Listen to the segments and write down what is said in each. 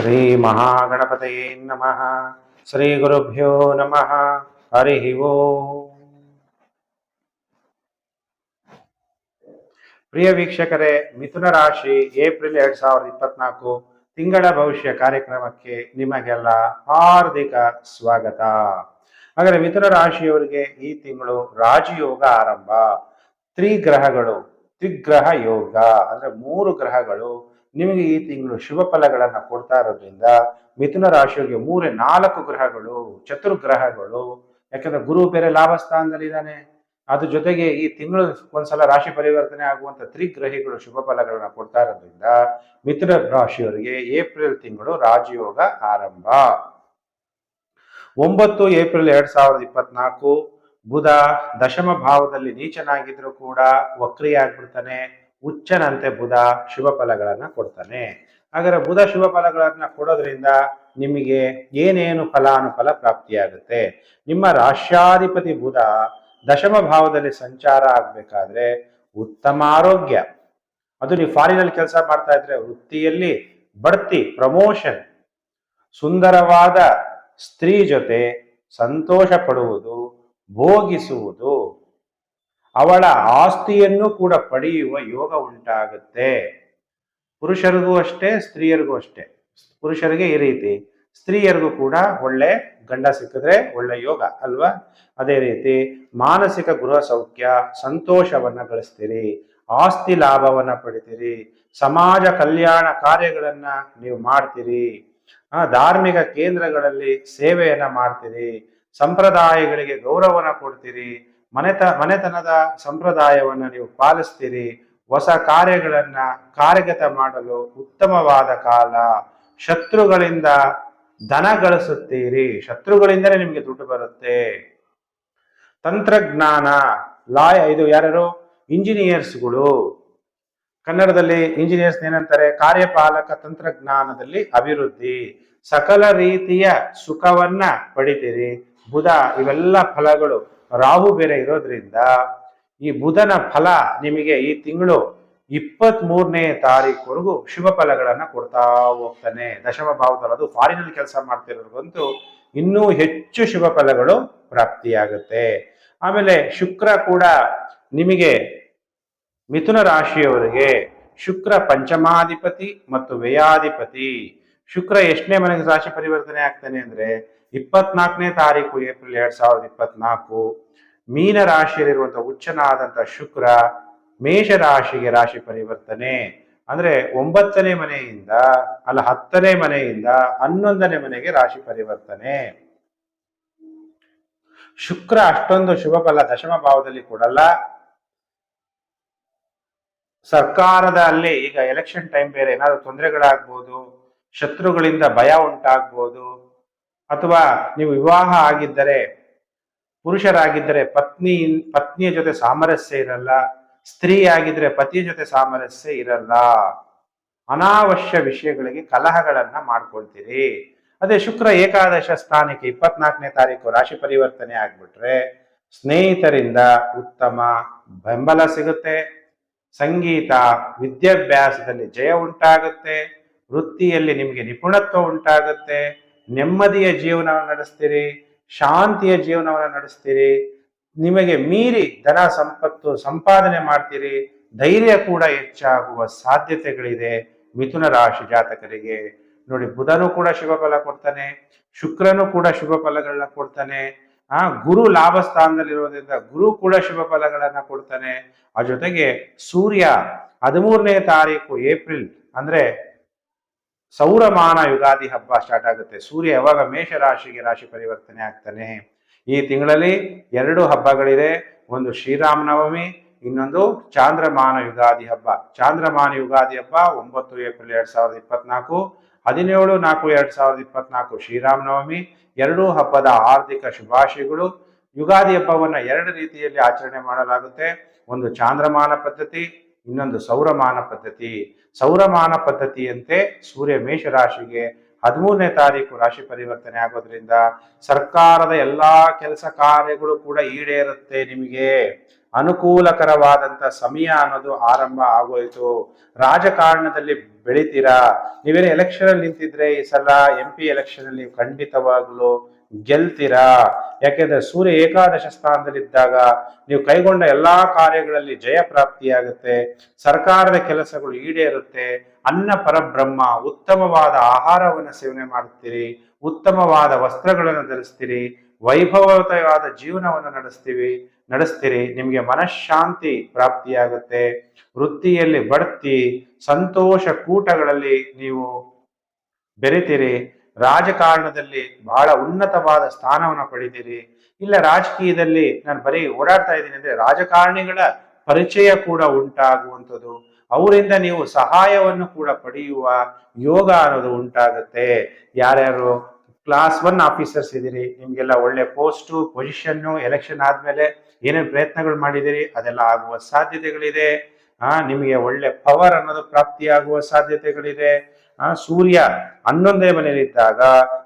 ಶ್ರೀ ಮಹಾಗಣಪತಯೇ ನಮಃ. ಶ್ರೀ ಗುರುಭ್ಯೋ ನಮಃ. ಹರಿ ಓ. ಪ್ರಿಯ ವೀಕ್ಷಕರೇ, ಮಿಥುನ ರಾಶಿ ಏಪ್ರಿಲ್ ಎರಡ್ ಸಾವಿರದ ಇಪ್ಪತ್ನಾಲ್ಕು ತಿಂಗಳ ಭವಿಷ್ಯ ಕಾರ್ಯಕ್ರಮಕ್ಕೆ ನಿಮಗೆಲ್ಲ ಹಾರ್ದಿಕ ಸ್ವಾಗತ. ಹಾಗಾದ್ರೆ ಮಿಥುನ ರಾಶಿಯವರಿಗೆ ಈ ತಿಂಗಳು ರಾಜಯೋಗ ಆರಂಭ. ತ್ರಿಗ್ರಹಗಳು, ತ್ರಿಗ್ರಹ ಯೋಗ, ಅಂದ್ರೆ ಮೂರು ಗ್ರಹಗಳು ನಿಮಗೆ ಈ ತಿಂಗಳು ಶುಭ ಫಲಗಳನ್ನ ಕೊಡ್ತಾ ಇರೋದ್ರಿಂದ ಮಿಥುನ ರಾಶಿಯವರಿಗೆ ಮೂರೇ ನಾಲ್ಕು ಗ್ರಹಗಳು, ಚತುರ್ಗ್ರಹಗಳು, ಯಾಕಂದ್ರೆ ಗುರು ಬೇರೆ ಲಾಭ ಸ್ಥಾನದಲ್ಲಿದ್ದಾನೆ ಅದ್ರ ಜೊತೆಗೆ ಈ ತಿಂಗಳು ಒಂದ್ಸಲ ರಾಶಿ ಪರಿವರ್ತನೆ ಆಗುವಂತ ತ್ರಿಗ್ರಹಿಗಳು ಶುಭ ಫಲಗಳನ್ನ ಕೊಡ್ತಾ ಇರೋದ್ರಿಂದ ಮಿಥುನ ರಾಶಿಯವರಿಗೆ ಏಪ್ರಿಲ್ ತಿಂಗಳು ರಾಜಯೋಗ ಆರಂಭ. ಒಂಬತ್ತು ಏಪ್ರಿಲ್ ಎರಡ್ ಸಾವಿರದ ಇಪ್ಪತ್ನಾಲ್ಕು, ಬುಧ ದಶಮ ಭಾವದಲ್ಲಿ ನೀಚನಾಗಿದ್ರು ಕೂಡ ವಕ್ರಿಯಾಗ್ಬಿಡ್ತಾನೆ. ಉಚ್ಚನಂತೆ ಬುಧ ಶುಭ ಫಲಗಳನ್ನ ಕೊಡ್ತಾನೆ. ಹಾಗಾದ್ರೆ ಬುಧ ಶುಭ ಫಲಗಳನ್ನ ಕೊಡೋದ್ರಿಂದ ನಿಮಗೆ ಏನೇನು ಫಲಾನುಫಲ ಪ್ರಾಪ್ತಿಯಾಗುತ್ತೆ? ನಿಮ್ಮ ರಾಷ್ಟ್ರಾಧಿಪತಿ ಬುಧ ದಶಮ ಭಾವದಲ್ಲಿ ಸಂಚಾರ ಆಗ್ಬೇಕಾದ್ರೆ ಉತ್ತಮ ಆರೋಗ್ಯ. ಅದು ನೀವು ಫಾರಿನಲ್ಲಿ ಕೆಲಸ ಮಾಡ್ತಾ ಇದ್ರೆ ವೃತ್ತಿಯಲ್ಲಿ ಬಡ್ತಿ ಪ್ರಮೋಷನ್ ಸುಂದರವಾದ ಸ್ತ್ರೀ ಜೊತೆ ಸಂತೋಷ ಪಡುವುದು, ಭೋಗಿಸುವುದು. ಅವಳ ಆಸ್ತಿಯನ್ನು ಕೂಡ ಪಡೆಯುವ ಯೋಗ ಉಂಟಾಗುತ್ತೆ. ಪುರುಷರಿಗೂ ಅಷ್ಟೇ, ಸ್ತ್ರೀಯರಿಗೂ ಅಷ್ಟೇ. ಪುರುಷರಿಗೆ ಈ ರೀತಿ. ಸ್ತ್ರೀಯರಿಗೂ ಕೂಡ ಒಳ್ಳೆ ಗಂಡ ಸಿಕ್ಕಿದ್ರೆ ಒಳ್ಳೆ ಯೋಗ, ಅಲ್ವಾ? ಅದೇ ರೀತಿ ಮಾನಸಿಕ ಗೃಹ ಸೌಖ್ಯ, ಸಂತೋಷವನ್ನ ಗಳಿಸ್ತೀರಿ, ಆಸ್ತಿ ಲಾಭವನ್ನ ಪಡಿತೀರಿ, ಸಮಾಜ ಕಲ್ಯಾಣ ಕಾರ್ಯಗಳನ್ನ ನೀವು ಮಾಡ್ತೀರಿ, ಆ ಧಾರ್ಮಿಕ ಕೇಂದ್ರಗಳಲ್ಲಿ ಸೇವೆಯನ್ನ ಮಾಡ್ತೀರಿ, ಸಂಪ್ರದಾಯಗಳಿಗೆ ಗೌರವನ ಕೊಡ್ತೀರಿ ಮನೆತ, ಮನೆತನದ ಸಂಪ್ರದಾಯವನ್ನ ನೀವು ಪಾಲಿಸ್ತೀರಿ, ಹೊಸ ಕಾರ್ಯಗಳನ್ನ ಕಾರ್ಯಗತ ಮಾಡಲು ಉತ್ತಮವಾದ ಕಾಲ. ಶತ್ರುಗಳಿಂದ ಧನ ಗಳಿಸುತ್ತೀರಿ. ಶತ್ರುಗಳಿಂದಲೇ ನಿಮಗೆ ದುಡ್ಡು ಬರುತ್ತೆ. ತಂತ್ರಜ್ಞಾನ, ಲಾಯ ಇದು ಯಾರ್ಯಾರು? ಇಂಜಿನಿಯರ್ಸ್ಗಳು. ಕನ್ನಡದಲ್ಲಿ ಇಂಜಿನಿಯರ್ಸ್ ಏನಂತಾರೆ? ಕಾರ್ಯಪಾಲಕ ತಂತ್ರಜ್ಞಾನದಲ್ಲಿ ಅಭಿವೃದ್ಧಿ. ಸಕಲ ರೀತಿಯ ಸುಖವನ್ನ ಪಡಿತೀರಿ. ಬುಧ ಇವೆಲ್ಲ ಫಲಗಳು. ರಾಹು ಬೇರೆ ಇರೋದ್ರಿಂದ ಈ ಬುಧನ ಫಲ ನಿಮಗೆ ಈ ತಿಂಗಳು ಇಪ್ಪತ್ತ್ ಮೂರನೇ ತಾರೀಕುವರೆಗೂ ಶುಭ ಫಲಗಳನ್ನ ಕೊಡ್ತಾ ಹೋಗ್ತಾನೆ. ದಶಮ ಭಾವದಲ್ಲಿ ಅದು ಫಾರಿನಲ್ಲಿ ಕೆಲಸ ಮಾಡ್ತಿರೋರ್ಗಂತೂ ಇನ್ನೂ ಹೆಚ್ಚು ಶುಭ ಫಲಗಳು ಪ್ರಾಪ್ತಿಯಾಗುತ್ತೆ. ಆಮೇಲೆ ಶುಕ್ರ ಕೂಡ ನಿಮಗೆ ಮಿಥುನ ರಾಶಿಯವರಿಗೆ ಶುಕ್ರ ಪಂಚಮಾಧಿಪತಿ ಮತ್ತು ವ್ಯಯಾಧಿಪತಿ. ಶುಕ್ರ ಎಷ್ಟನೇ ಮನೆಗೆ ರಾಶಿ ಪರಿವರ್ತನೆ ಆಗ್ತಾನೆ ಅಂದ್ರೆ ಇಪ್ಪತ್ನಾಲ್ಕನೇ ತಾರೀಕು ಏಪ್ರಿಲ್ ಎರಡ್ ಸಾವಿರದ ಇಪ್ಪತ್ನಾಲ್ಕು. ಮೀನ ರಾಶಿಯಲ್ಲಿರುವಂತಹ ಉಚ್ಚನಾದಂತಹ ಶುಕ್ರ ಮೇಷ ರಾಶಿಗೆ ರಾಶಿ ಪರಿವರ್ತನೆ. ಅಂದ್ರೆ ಒಂಬತ್ತನೇ ಮನೆಯಿಂದ, ಅಲ್ಲ ಹತ್ತನೇ ಮನೆಯಿಂದ ಹನ್ನೊಂದನೇ ಮನೆಗೆ ರಾಶಿ ಪರಿವರ್ತನೆ. ಶುಕ್ರ ಅಷ್ಟೊಂದು ಶುಭ ಫಲ ದಶಮ ಭಾವದಲ್ಲಿ ಕೊಡಲ್ಲ. ಸರ್ಕಾರದ ಅಲ್ಲಿ ಈಗ ಎಲೆಕ್ಷನ್ ಟೈಮ್ ಬೇರೆ ಏನಾದ್ರು ತೊಂದರೆಗಳಾಗ್ಬೋದು. ಶತ್ರುಗಳಿಂದ ಭಯ ಉಂಟಾಗ್ಬೋದು. ಅಥವಾ ನೀವು ವಿವಾಹ ಆಗಿದ್ದರೆ, ಪುರುಷರಾಗಿದ್ದರೆ ಪತ್ನಿ, ಪತ್ನಿಯ ಜೊತೆ ಸಾಮರಸ್ಯ ಇರಲ್ಲ ಸ್ತ್ರೀ ಆಗಿದ್ರೆ ಪತಿಯ ಜೊತೆ ಸಾಮರಸ್ಯ ಇರಲ್ಲ. ಅನಾವಶ್ಯ ವಿಷಯಗಳಿಗೆ ಕಲಹಗಳನ್ನ ಮಾಡ್ಕೊಳ್ತೀರಿ. ಅದೇ ಶುಕ್ರ ಏಕಾದಶ ಸ್ಥಾನಕ್ಕೆ ಇಪ್ಪತ್ನಾಲ್ಕನೇ ತಾರೀಕು ರಾಶಿ ಪರಿವರ್ತನೆ ಆಗ್ಬಿಟ್ರೆ, ಸ್ನೇಹಿತರಿಂದ ಉತ್ತಮ ಬೆಂಬಲ ಸಿಗುತ್ತೆ. ಸಂಗೀತ, ವಿದ್ಯಾಭ್ಯಾಸದಲ್ಲಿ ಜಯ ಉಂಟಾಗುತ್ತೆ. ವೃತ್ತಿಯಲ್ಲಿ ನಿಮಗೆ ನಿಪುಣತ್ವ ಉಂಟಾಗುತ್ತೆ, ನೆಮ್ಮದಿಯ ಜೀವನವನ್ನು ನಡೆಸ್ತೀರಿ, ಶಾಂತಿಯ ಜೀವನವನ್ನು ನಡೆಸ್ತೀರಿ, ನಿಮಗೆ ಮೀರಿ ಧನ ಸಂಪತ್ತು ಸಂಪಾದನೆ ಮಾಡ್ತೀರಿ, ಧೈರ್ಯ ಕೂಡ ಹೆಚ್ಚಾಗುವ ಸಾಧ್ಯತೆಗಳಿದೆ ಮಿಥುನ ರಾಶಿ ಜಾತಕರಿಗೆ. ನೋಡಿ, ಬುಧನು ಕೂಡ ಶುಭ ಫಲ ಕೊಡ್ತಾನೆ, ಶುಕ್ರನು ಕೂಡ ಶುಭ ಫಲಗಳನ್ನ ಕೊಡ್ತಾನೆ. ಆ, ಗುರು ಲಾಭ ಸ್ಥಾನದಲ್ಲಿರೋದ್ರಿಂದ ಗುರು ಕೂಡ ಶುಭ ಫಲಗಳನ್ನ ಕೊಡ್ತಾನೆ. ಆ ಜೊತೆಗೆ ಸೂರ್ಯ ಹದಿಮೂರನೇ ತಾರೀಕು ಏಪ್ರಿಲ್ ಅಂದ್ರೆ ಸೌರಮಾನ ಯುಗಾದಿ ಹಬ್ಬ ಸ್ಟಾರ್ಟ್ ಆಗುತ್ತೆ. ಸೂರ್ಯ ಯಾವಾಗ ಮೇಷ ರಾಶಿಗೆ ರಾಶಿ ಪರಿವರ್ತನೆ ಆಗ್ತಾನೆ? ಈ ತಿಂಗಳಲ್ಲಿ ಎರಡು ಹಬ್ಬಗಳಿದೆ ಒಂದು ಶ್ರೀರಾಮನವಮಿ, ಇನ್ನೊಂದು ಚಾಂದ್ರಮಾನ ಯುಗಾದಿ ಹಬ್ಬ. ಚಾಂದ್ರಮಾನ ಯುಗಾದಿ ಹಬ್ಬ ಒಂಬತ್ತು ಏಪ್ರಿಲ್ ಎರಡ್ ಸಾವಿರದ ಇಪ್ಪತ್ನಾಲ್ಕು, ಹದಿನೇಳು ನಾಲ್ಕು ಎರಡ್ ಸಾವಿರದ ಇಪ್ಪತ್ನಾಲ್ಕು ಶ್ರೀರಾಮನವಮಿ, ಎರಡೂ ಹಬ್ಬದ ಆರ್ಥಿಕ ಶುಭಾಶಯಗಳು. ಯುಗಾದಿ ಹಬ್ಬವನ್ನು ಎರಡು ರೀತಿಯಲ್ಲಿ ಆಚರಣೆ ಮಾಡಲಾಗುತ್ತೆ. ಒಂದು ಚಾಂದ್ರಮಾನ ಪದ್ಧತಿ ಇನ್ನೊಂದು ಸೌರಮಾನ ಪದ್ಧತಿ. ಸೌರಮಾನ ಪದ್ಧತಿಯಂತೆ ಸೂರ್ಯ ಮೇಷ ರಾಶಿಗೆ ಹದಿಮೂರನೇ ತಾರೀಕು ರಾಶಿ ಪರಿವರ್ತನೆ ಆಗೋದ್ರಿಂದ ಸರ್ಕಾರದ ಎಲ್ಲಾ ಕೆಲಸ ಕಾರ್ಯಗಳು ಕೂಡ ಈಡೇರುತ್ತೆ ನಿಮಗೆ. ಅನುಕೂಲಕರವಾದಂತ ಸಮಯ ಅನ್ನೋದು ಆರಂಭ ಆಗೋಯ್ತು. ರಾಜಕಾರಣದಲ್ಲಿ ಬೆಳಿತೀರಾ? ನೀವೇನು ಎಲೆಕ್ಷನ್ ನಿಂತಿದ್ರೆ ಈ ಸಲ ಎಂ ಪಿ ಎಲೆಕ್ಷನ್ ಅಲ್ಲಿ ಖಂಡಿತವಾಗ್ಲೂ ಗೆಲ್ತೀರಾ? ಯಾಕೆಂದ್ರೆ ಸೂರ್ಯ ಏಕಾದಶ ಸ್ಥಾನದಲ್ಲಿದ್ದಾಗ ನೀವು ಕೈಗೊಂಡ ಎಲ್ಲಾ ಕಾರ್ಯಗಳಲ್ಲಿ ಜಯ ಪ್ರಾಪ್ತಿಯಾಗುತ್ತೆ, ಸರ್ಕಾರದ ಕೆಲಸಗಳು ಈಡೇರುತ್ತೆ, ಅನ್ನ ಪರಬ್ರಹ್ಮ, ಉತ್ತಮವಾದ ಆಹಾರವನ್ನು ಸೇವನೆ ಮಾಡುತ್ತೀರಿ, ಉತ್ತಮವಾದ ವಸ್ತ್ರಗಳನ್ನು ಧರಿಸ್ತೀರಿ ವೈಭವತವಾದ ಜೀವನವನ್ನು ನಡೆಸ್ತೀವಿ, ನಡೆಸ್ತೀರಿ, ನಿಮಗೆ ಮನಃಶಾಂತಿ ಪ್ರಾಪ್ತಿಯಾಗುತ್ತೆ. ವೃತ್ತಿಯಲ್ಲಿ ಬಡ್ತಿ, ಸಂತೋಷ ಕೂಟಗಳಲ್ಲಿ ನೀವು ಬೆರಿತೀರಿ ರಾಜಕಾರಣದಲ್ಲಿ ಬಹಳ ಉನ್ನತವಾದ ಸ್ಥಾನವನ್ನು ಪಡೆದಿರಿ. ಇಲ್ಲ ರಾಜಕೀಯದಲ್ಲಿ ನಾನು ಬರೀ ಓಡಾಡ್ತಾ ಇದ್ದೀನಿ ಅಂದ್ರೆ ರಾಜಕಾರಣಿಗಳ ಪರಿಚಯ ಕೂಡ ಉಂಟಾಗುವಂಥದ್ದು. ಅವರಿಂದ ನೀವು ಸಹಾಯವನ್ನು ಕೂಡ ಪಡೆಯುವ ಯೋಗ ಅನ್ನೋದು ಉಂಟಾಗುತ್ತೆ. ಯಾರ್ಯಾರು ಕ್ಲಾಸ್ ಒನ್ ಆಫೀಸರ್ಸ್ ಇದ್ದೀರಿ, ನಿಮ್ಗೆಲ್ಲ ಒಳ್ಳೆ ಪೋಸ್ಟು ಪೊಸಿಷನ್ನು ಎಲೆಕ್ಷನ್ ಆದ್ಮೇಲೆ ಏನೇನು ಪ್ರಯತ್ನಗಳು ಮಾಡಿದಿರಿ ಅದೆಲ್ಲ ಆಗುವ ಸಾಧ್ಯತೆಗಳಿದೆ. ಆ, ನಿಮಗೆ ಒಳ್ಳೆ ಪವರ್ ಅನ್ನೋದು ಪ್ರಾಪ್ತಿಯಾಗುವ ಸಾಧ್ಯತೆಗಳಿದೆ. ಆ, ಸೂರ್ಯ ಹನ್ನೊಂದನೇ ಮನೆಯಲ್ಲಿದ್ದಾಗ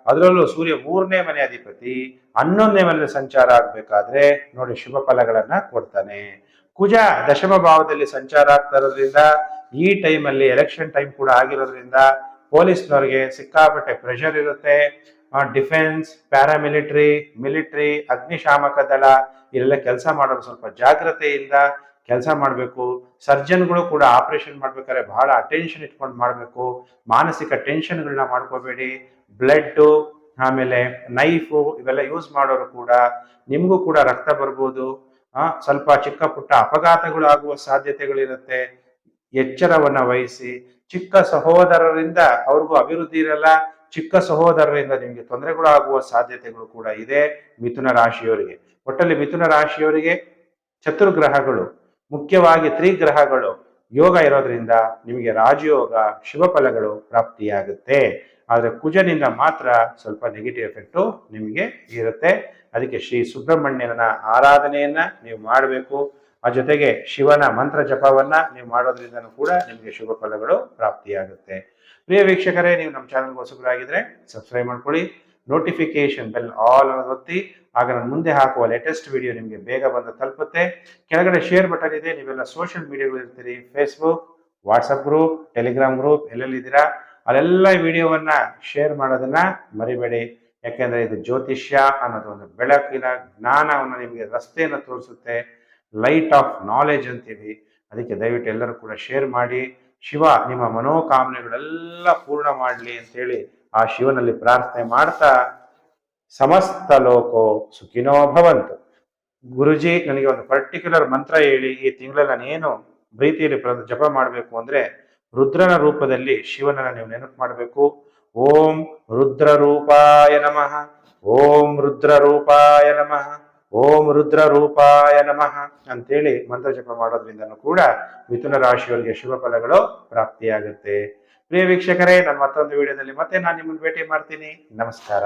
ಅದರಲ್ಲೂ ಸೂರ್ಯ ಮೂರನೇ ಮನೆ ಅಧಿಪತಿ, ಹನ್ನೊಂದನೇ ಮನೆಯಲ್ಲಿ ಸಂಚಾರ ಆಗ್ಬೇಕಾದ್ರೆ ನೋಡಿ ಶುಭ ಫಲಗಳನ್ನ ಕೊಡ್ತಾನೆ. ಕುಜ ದಶಮ ಭಾವದಲ್ಲಿ ಸಂಚಾರ ಆಗ್ತಾ ಇರೋದ್ರಿಂದ, ಈ ಟೈಮಲ್ಲಿ ಎಲೆಕ್ಷನ್ ಟೈಮ್ ಕೂಡ ಆಗಿರೋದ್ರಿಂದ ಪೊಲೀಸ್ನವ್ರಿಗೆ ಸಿಕ್ಕಾಪಟ್ಟೆ ಪ್ರೆಷರ್ ಇರುತ್ತೆ. ಡಿಫೆನ್ಸ್ ಪ್ಯಾರಾಮಿಲಿಟ್ರಿ ಮಿಲಿಟ್ರಿ ಅಗ್ನಿಶಾಮಕ ದಳ, ಇಲ್ಲೆಲ್ಲ ಕೆಲಸ ಮಾಡೋರು ಸ್ವಲ್ಪ ಜಾಗ್ರತೆಯಿಂದ ಕೆಲಸ ಮಾಡಬೇಕು. ಸರ್ಜನ್ಗಳು ಕೂಡ ಆಪರೇಷನ್ ಮಾಡ್ಬೇಕಾದ್ರೆ ಬಹಳ ಅಟೆನ್ಷನ್ ಇಟ್ಕೊಂಡು ಮಾಡಬೇಕು. ಮಾನಸಿಕ ಟೆನ್ಷನ್ಗಳನ್ನ ಮಾಡ್ಕೋಬೇಡಿ. ಬ್ಲಡ್ಡು ಆಮೇಲೆ ನೈಫು ಇವೆಲ್ಲ ಯೂಸ್ ಮಾಡೋರು ಕೂಡ, ನಿಮಗೂ ಕೂಡ ರಕ್ತ ಬರ್ಬೋದು. ಸ್ವಲ್ಪ ಚಿಕ್ಕ ಪುಟ್ಟ ಅಪಘಾತಗಳು ಆಗುವ ಸಾಧ್ಯತೆಗಳಿರುತ್ತೆ. ಎಚ್ಚರವನ್ನ ವಹಿಸಿ. ಚಿಕ್ಕ ಸಹೋದರರಿಂದ ಅವ್ರಿಗೂ ಅಭಿವೃದ್ಧಿ ಇರಲ್ಲ. ಚಿಕ್ಕ ಸಹೋದರರಿಂದ ನಿಮಗೆ ತೊಂದರೆಗಳು ಆಗುವ ಸಾಧ್ಯತೆಗಳು ಕೂಡ ಇದೆ ಮಿಥುನ ರಾಶಿಯವರಿಗೆ. ಒಟ್ಟಲ್ಲಿ ಮಿಥುನ ರಾಶಿಯವರಿಗೆ ಚತುರ್ಗ್ರಹಗಳು ಮುಖ್ಯವಾಗಿ ತ್ರಿಗ್ರಹಗಳು. ಯೋಗ ಇರೋದ್ರಿಂದ ನಿಮಗೆ ರಾಜಯೋಗ ಶುಭ ಫಲಗಳು ಪ್ರಾಪ್ತಿಯಾಗುತ್ತೆ. ಆದರೆ ಕುಜನಿಂದ ಮಾತ್ರ ಸ್ವಲ್ಪ ನೆಗೆಟಿವ್ ಎಫೆಕ್ಟು ನಿಮಗೆ ಇರುತ್ತೆ. ಅದಕ್ಕೆ ಶ್ರೀ ಸುಬ್ರಹ್ಮಣ್ಯನ ಆರಾಧನೆಯನ್ನ ನೀವು ಮಾಡಬೇಕು. ಆ ಜೊತೆಗೆ ಶಿವನ ಮಂತ್ರ ಜಪವನ್ನ ನೀವು ಮಾಡೋದ್ರಿಂದ ಕೂಡ ನಿಮಗೆ ಶುಭ ಫಲಗಳು ಪ್ರಾಪ್ತಿಯಾಗುತ್ತೆ. ಪ್ರಿಯ ವೀಕ್ಷಕರೇ, ನೀವು ನಮ್ಮ ಚಾನಲ್ಗೆ ಹೊಸಬರಾಗಿದ್ರೆ ಸಬ್ಸ್ಕ್ರೈಬ್ ಮಾಡ್ಕೊಳ್ಳಿ. ನೋಟಿಫಿಕೇಶನ್ ಬೆಲ್ ಆಲ್ ಅನ್ನೋದು ಒತ್ತಿ, ಆಗ ನಾನು ಮುಂದೆ ಹಾಕುವ ಲೇಟೆಸ್ಟ್ ವಿಡಿಯೋ ನಿಮಗೆ ಬೇಗ ಬಂದು ತಲುಪುತ್ತೆ. ಕೆಳಗಡೆ ಶೇರ್ ಬಟನ್ ಇದೆ, ನೀವೆಲ್ಲ ಸೋಷಿಯಲ್ ಮೀಡಿಯಾಗಳು ಇರ್ತೀರಿ. Facebook WhatsApp group Telegram group ಎಲ್ಲೆಲ್ಲಿದ್ದೀರಾ? ಅಲ್ಲೆಲ್ಲ ವಿಡಿಯೋವನ್ನ ಶೇರ್ ಮಾಡೋದನ್ನ ಮರಿಬೇಡಿ. ಯಾಕೆಂದ್ರೆ ಇದು ಜ್ಯೋತಿಷ್ಯ ಅನ್ನೋದು ಒಂದು ಬೆಳಕಿನ ಜ್ಞಾನವನ್ನು ನಿಮಗೆ ರಸ್ತೆಯನ್ನು ತೋರಿಸುತ್ತೆ. ಲೈಟ್ ಆಫ್ ನಾಲೆಜ್ ಅಂತೀವಿ. ಅದಕ್ಕೆ ದಯವಿಟ್ಟು ಎಲ್ಲರೂ ಕೂಡ ಶೇರ್ ಮಾಡಿ. ಶಿವ, ನಿಮ್ಮ ಮನೋಕಾಮನೆಗಳೆಲ್ಲ ಪೂರ್ಣ ಮಾಡಲಿ ಅಂತೇಳಿ ಆ ಶಿವನಲ್ಲಿ ಪ್ರಾರ್ಥನೆ ಮಾಡ್ತಾ ಸಮಸ್ತ ಲೋಕೋ ಸುಖಿನೋ ಭವಂತು. ಗುರುಜಿ, ನನಗೆ ಒಂದು ಪರ್ಟಿಕ್ಯುಲರ್ ಮಂತ್ರ ಹೇಳಿ, ಈ ತಿಂಗಳಲ್ಲಿ ನಾನೇನು ಪ್ರೀತಿಯಲ್ಲಿ ಪ್ರ- ಜಪ ಮಾಡಬೇಕು ಅಂದ್ರೆ ರುದ್ರನ ರೂಪದಲ್ಲಿ ಶಿವನನ್ನ ನೀವು ನೆನಪು ಮಾಡಬೇಕು. ಓಂ ರುದ್ರ ರೂಪಾಯ ನಮಃ, ಓಂ ರುದ್ರ ರೂಪಾಯ ನಮಃ, ಓಂ ರುದ್ರ ರೂಪಾಯ ನಮಃ ಅಂತೇಳಿ ಮಂತ್ರ ಜಪ ಮಾಡೋದ್ರಿಂದನೂ ಕೂಡ ಮಿಥುನ ರಾಶಿಯವರಿಗೆ ಶುಭ ಫಲಗಳು ಪ್ರಾಪ್ತಿಯಾಗುತ್ತೆ. ಪ್ರಿಯ ವೀಕ್ಷಕರೇ ನಾನು ಮತ್ತೊಂದು ವಿಡಿಯೋದಲ್ಲಿ ಮತ್ತೆ ನಾನು ನಿಮ್ಮನ್ನು ಭೇಟಿ ಮಾಡ್ತೀನಿ. ನಮಸ್ಕಾರ.